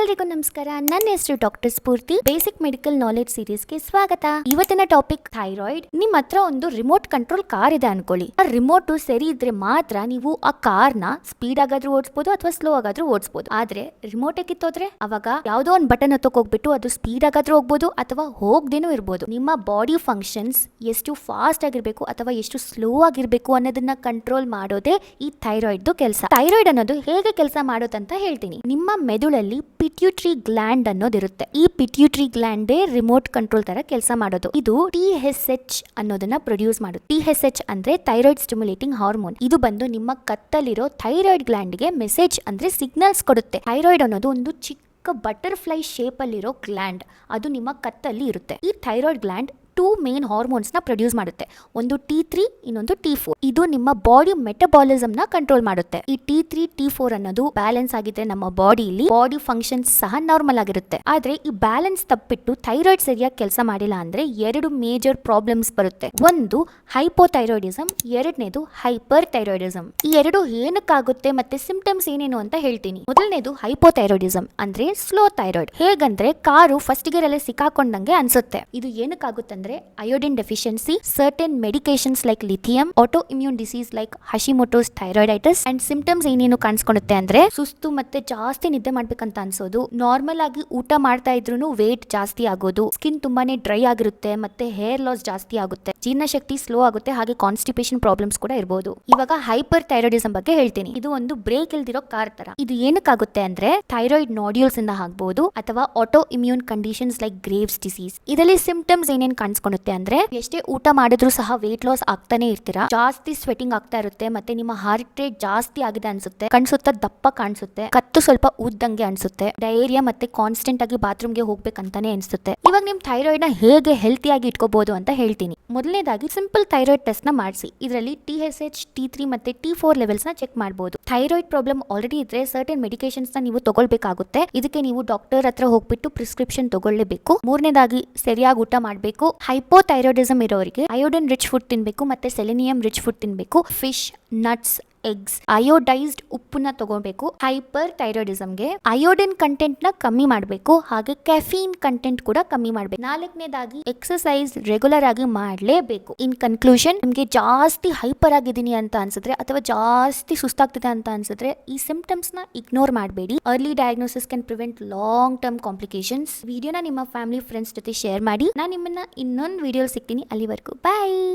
ಎಲ್ರಿಗೂ ನಮಸ್ಕಾರ. ನನ್ನ ಹೆಸರು doctor Spoorthi basic medical knowledge ಸೀರೀಸ್ಗೆ ಸ್ವಾಗತ. ಇವತ್ತಿನ ಟಾಪಿಕ್ ಥೈರಾಯ್ಡ್ ನಿಮ್ ಹತ್ರ ಒಂದು ರಿಮೋಟ್ ಕಂಟ್ರೋಲ್ ಕಾರ್ ಇದೆ ಅನ್ಕೊಳ್ಳಿ. ಆ ರಿಮೋಟ್ ಸರಿ ಇದ್ರೆ ಮಾತ್ರ ನೀವು ಆ ಕಾರ್ನ ಸ್ಪೀಡ್ ಆಗಾದ್ರೂ ಓಡಿಸಬಹುದು ಅಥವಾ ಸ್ಲೋ ಆಗಾದ್ರೂ ಓಡಿಸಬಹುದು ಆದ್ರೆ ರಿಮೋಟ್ ಕಿತ್ತೋದ್ರೆ ಅವಾಗ ಯಾವ್ದೋ ಒಂದು ಬಟನ್ ಹೋಗ್ಬಿಟ್ಟು ಅದು ಸ್ಪೀಡ್ ಆಗಾದ್ರೂ ಹೋಗ್ಬೋದು ಅಥವಾ ಹೋಗ್ದೇನೂ ಇರ್ಬೋದು. ನಿಮ್ಮ ಬಾಡಿ ಫಂಕ್ಷನ್ಸ್ ಎಷ್ಟು ಫಾಸ್ಟ್ ಆಗಿರ್ಬೇಕು ಅಥವಾ ಎಷ್ಟು ಸ್ಲೋ ಆಗಿರ್ಬೇಕು ಅನ್ನೋದನ್ನ ಕಂಟ್ರೋಲ್ ಮಾಡೋದೇ ಈ ಥೈರಾಯ್ಡ್ ಕೆಲಸ. ಥೈರಾಯ್ಡ್ ಅನ್ನೋದು ಹೇಗೆ ಕೆಲಸ ಮಾಡೋದಂತ ಹೇಳ್ತೀನಿ. ನಿಮ್ಮ ಮೆದುಳಲ್ಲಿ ಪಿಟ್ಯೂಟ್ರಿ ಗ್ಲ್ಯಾಂಡ್ ಅನ್ನೋದಿರುತ್ತೆ. ಈ ಪಿಟ್ಯೂಟ್ರಿ ಗ್ಲ್ಯಾಂಡೇ ರಿಮೋಟ್ ಕಂಟ್ರೋಲ್ ತರ ಕೆಲಸ ಮಾಡೋದು. ಇದು ಟಿ ಎಸ್ ಎಚ್ ಅನ್ನೋದನ್ನ ಪ್ರೊಡ್ಯೂಸ್ ಮಾಡುತ್ತೆ. ಟಿ ಎಸ್ ಎಚ್ ಅಂದ್ರೆ ಥೈರಾಯ್ಡ್ ಸ್ಟಿಮ್ಯುಲೇಟಿಂಗ್ ಹಾರ್ಮೋನ್ ಇದು ಬಂದು ನಿಮ್ಮ ಕತ್ತಲ್ಲಿರೋ ಥೈರಾಯ್ಡ್ ಗ್ಲ್ಯಾಂಡ್ಗೆ ಮೆಸೇಜ್ ಅಂದ್ರೆ ಸಿಗ್ನಲ್ಸ್ ಕೊಡುತ್ತೆ. ಥೈರಾಯ್ಡ್ ಅನ್ನೋದು ಒಂದು ಚಿಕ್ಕ ಬಟರ್ಫ್ಲೈ ಶೇಪ್ ಅಲ್ಲಿರೋ ಗ್ಲ್ಯಾಂಡ್ ಅದು ನಿಮ್ಮ ಕತ್ತಲ್ಲಿ ಇರುತ್ತೆ. ಈ ಥೈರಾಯ್ಡ್ ಗ್ಲ್ಯಾಂಡ್ ಟೂ ಮೇನ್ ಹಾರ್ಮೋನ್ಸ್ನ ಪ್ರೊಡ್ಯೂಸ್ ಮಾಡುತ್ತೆ. ಒಂದು ಟಿ ತ್ರೀ ಇನ್ನೊಂದು ಟಿ ಫೋರ್ ಇದು ನಿಮ್ಮ ಬಾಡಿ ಮೆಟಬಾಲಿಸಮ್ನ ಕಂಟ್ರೋಲ್ ಮಾಡುತ್ತೆ. ಈ ಟಿ ತ್ರೀ ಟಿ ಫೋರ್ ಅನ್ನೋದು ಬ್ಯಾಲೆನ್ಸ್ ಆಗಿದ್ರೆ ನಮ್ಮ ಬಾಡಿಲಿ ಬಾಡಿ ಫಂಕ್ಷನ್ಸ್ ಸಹ ನಾರ್ಮಲ್ ಆಗಿರುತ್ತೆ. ಆದ್ರೆ ಈ ಬ್ಯಾಲೆನ್ಸ್ ತಪ್ಪಿಟ್ಟು ಥೈರಾಯ್ಡ್ ಸರಿಯಾಗಿ ಕೆಲಸ ಮಾಡಿಲ್ಲ ಅಂದ್ರೆ ಎರಡು ಮೇಜರ್ ಪ್ರಾಬ್ಲಮ್ಸ್ ಬರುತ್ತೆ. ಒಂದು ಹೈಪೋಥೈರಾಯ್ಡಿಸಮ್ ಎರಡನೇದು ಹೈಪರ್ ಥೈರಾಯ್ಡಿಸಮ್ ಈ ಎರಡು ಏನಕ್ಕಾಗುತ್ತೆ ಮತ್ತೆ ಸಿಂಪ್ಟಮ್ಸ್ ಏನೇನು ಅಂತ ಹೇಳ್ತೀನಿ. ಮೊದಲನೇದು ಹೈಪೋಥೈರಾಯ್ಡಿಸಮ್ ಅಂದ್ರೆ ಸ್ಲೋ ಥೈರಾಯ್ಡ್ ಹೇಗಂದ್ರೆ ಕಾರು ಫಸ್ಟ್ ಗೇರ್ ಅಲ್ಲಿ ಸಿಕ್ಕಾಕೊಂಡಂಗೆ ಅನ್ಸುತ್ತೆ. ಇದು ಏನಕ್ಕಾಗುತ್ತಂದ್ರೆ iodine deficiency certain medications like lithium auto immune disease like Hashimoto's thyroiditis and symptoms ಏನೇನು ಕಾಣಿಸ್ಕೊಳುತ್ತೆ ಅಂದ್ರೆ ಸುಸ್ತು ಮತ್ತೆ ಜಾಸ್ತಿ ನಿದ್ದೆ ಮಾಡ್ಬೇಕಂತ ಅನ್ಸೋದು. ನಾರ್ಮಲ್ ಆಗಿ ಊಟ ಮಾಡ್ತಾ ಇದ್ರು ವೇಟ್ ಜಾಸ್ತಿ ಆಗೋದು. ಸ್ಕಿನ್ ತುಂಬಾನೇ ಡ್ರೈ ಆಗಿರುತ್ತೆ ಮತ್ತೆ ಹೇರ್ ಲಾಸ್ ಜಾಸ್ತಿ ಆಗುತ್ತೆ. ಜೀರ್ಣಶಕ್ತಿ ಸ್ಲೋ ಆಗುತ್ತೆ, ಹಾಗೆ ಕಾನ್ಸ್ಟಿಪೇಷನ್ ಪ್ರಾಬ್ಲಮ್ಸ್ ಕೂಡ ಇರಬಹುದು ಇವಾಗ ಹೈಪರ್ ಥೈರಾಯ್ಡಿಸಮ್ ಬಗ್ಗೆ ಹೇಳ್ತೀನಿ. ಇದು ಒಂದು ಬ್ರೇಕ್ ಇಲ್ದಿರೋ ಕಾರ್ ತರ. ಇದು ಏನಕ್ಕಾಗುತ್ತೆ ಅಂದ್ರೆ ಥೈರಾಯ್ಡ್ ನಾಡ್ಯೂಲ್ಸ್ ಇಂದ ಆಗ್ಬಹುದು ಅಥವಾ auto immune conditions like Graves disease ಇದರಲ್ಲಿ ಸಿಂಪ್ಟಮ್ಸ್ ಏನೇನ್ ಕಾಣಿಸ್ಕೊಳುತ್ತೆ ಅಂದ್ರೆ ಎಷ್ಟೇ ಊಟ ಮಾಡಿದ್ರು ಸಹ ವೆಯ್ಟ್ ಲಾಸ್ ಆಗ್ತಾನೆ ಇರ್ತೀರಾ. ಜಾಸ್ತಿ ಸ್ವೆಟಿಂಗ್ ಆಗ್ತಾ ಇರುತ್ತೆ ಮತ್ತೆ ನಿಮ್ಮ ಹಾರ್ಟ್ ರೇಟ್ ಜಾಸ್ತಿ ಆಗಿದೆ ಅನ್ಸುತ್ತೆ. ಕಣ್ಸುತ್ತ ದಪ್ಪ ಕಾಣಿಸುತ್ತೆ. ಕತ್ತು ಸ್ವಲ್ಪ ಉದ್ದಂಗೆ ಅನ್ಸುತ್ತೆ. ಡೈರಿಯಾ ಮತ್ತೆ ಕಾನ್ಸ್ಟೆಂಟ್ ಆಗಿ ಬಾತ್ರೂಮ್ಗೆ ಹೋಗ್ಬೇಕಂತಾನೆ ಅನ್ಸುತ್ತೆ. ಇವಾಗ ನಿಮ್ ಥೈರಾಯ್ಡ್ನ ಹೇಗೆ ಹೆಲ್ತಿ ಆಗಿ ಇಟ್ಕೋಬಹುದು ಅಂತ ಹೇಳ್ತೀನಿ. ಮೊದಲನೇದಾಗಿ ಸಿಂಪಲ್ ಥೈರಾಯ್ಡ್ ಟೆಸ್ಟ್ನ ಮಾಡಿಸಿ. ಇದರಲ್ಲಿ T S H T three ಮತ್ತೆ ಟಿ ಫೋರ್ ಲೆವೆಲ್ಸ್ನ ಚೆಕ್ ಮಾಡಬಹುದು ಥೈರಾಯ್ಡ್ ಪ್ರಾಬ್ಲಮ್ ಆಲ್ರೆಡಿ ಇದ್ರೆ ಸರ್ಟನ್ ಮೆಡಿಕೇಶನ್ಸ್ನ ನೀವು ತಗೊಳ್ಬೇಕಾಗುತ್ತೆ. ಇದಕ್ಕೆ ನೀವು ಡಾಕ್ಟರ್ ಹತ್ರ ಹೋಗ್ಬಿಟ್ಟು ಪ್ರಿಸ್ಕ್ರಿಪ್ಷನ್ ತಗೊಳ್ಳೇಬೇಕು ಮೂರನೇದಾಗಿ ಸರಿಯಾಗಿ ಊಟ ಮಾಡಬೇಕು. ಹೈಪೋಥೈರಾಯ್ಡಿಸಮ್ ಇರೋರಿಗೆ ಅಯೋಡಿನ್ ರಿಚ್ ಫುಡ್ ತಿನ್ನಬೇಕು ಮತ್ತೆ ಸೆಲೆನಿಯಂ ರಿಚ್ ಫುಡ್ ತಿನ್ನಬೇಕು ಫಿಶ್ ನಟ್ಸ್ ಎಗ್ಸ್. ಅಯೋಡೈಸ್ಡ್ ಉಪ್ಪನ್ನ ತಗೋಬೇಕು. ಹೈಪರ್ ಥೈರಾಯ್ಡಿಸಮ್ಗೆ ಅಯೋಡಿನ್ ಕಂಟೆಂಟ್ನ ಕಮ್ಮಿ ಮಾಡಬೇಕು. ಹಾಗೆ ಕೆಫೀನ್ ಕಂಟೆಂಟ್ ಕೂಡ ಕಮ್ಮಿ ಮಾಡಬೇಕು. ನಾಲ್ಕನೇದಾಗಿ ಎಕ್ಸಸೈಸ್ ರೆಗ್ಯುಲರ್ ಆಗಿ ಮಾಡಲೇಬೇಕು. ಇನ್ ಕನ್ಕ್ಲೂಷನ್, ನಿಮಗೆ ಜಾಸ್ತಿ ಹೈಪರ್ ಆಗಿದ್ದೀನಿ ಅಂತ ಅನ್ಸಿದ್ರೆ ಅಥವಾ ಜಾಸ್ತಿ ಸುಸ್ತಾಗ್ತಿದೆ ಅಂತ ಅನ್ಸಿದ್ರೆ ಈ ಸಿಂಪ್ಟಮ್ಸ್ನ ಇಗ್ನೋರ್ ಮಾಡಬೇಡಿ. Early diagnosis can prevent long term complications ವಿಡಿಯೋನ ನಿಮ್ಮ ಫ್ಯಾಮಿಲಿ, ಫ್ರೆಂಡ್ಸ್ ಜೊತೆ ಶೇರ್ ಮಾಡಿ. ನಾನು ನಿಮ್ಮನ್ನ ಇನ್ನೊಂದು ವಿಡಿಯೋ ಸಿಗ್ತೀನಿ ಅಲ್ಲಿವರೆಗೂ. ಬಾಯ್!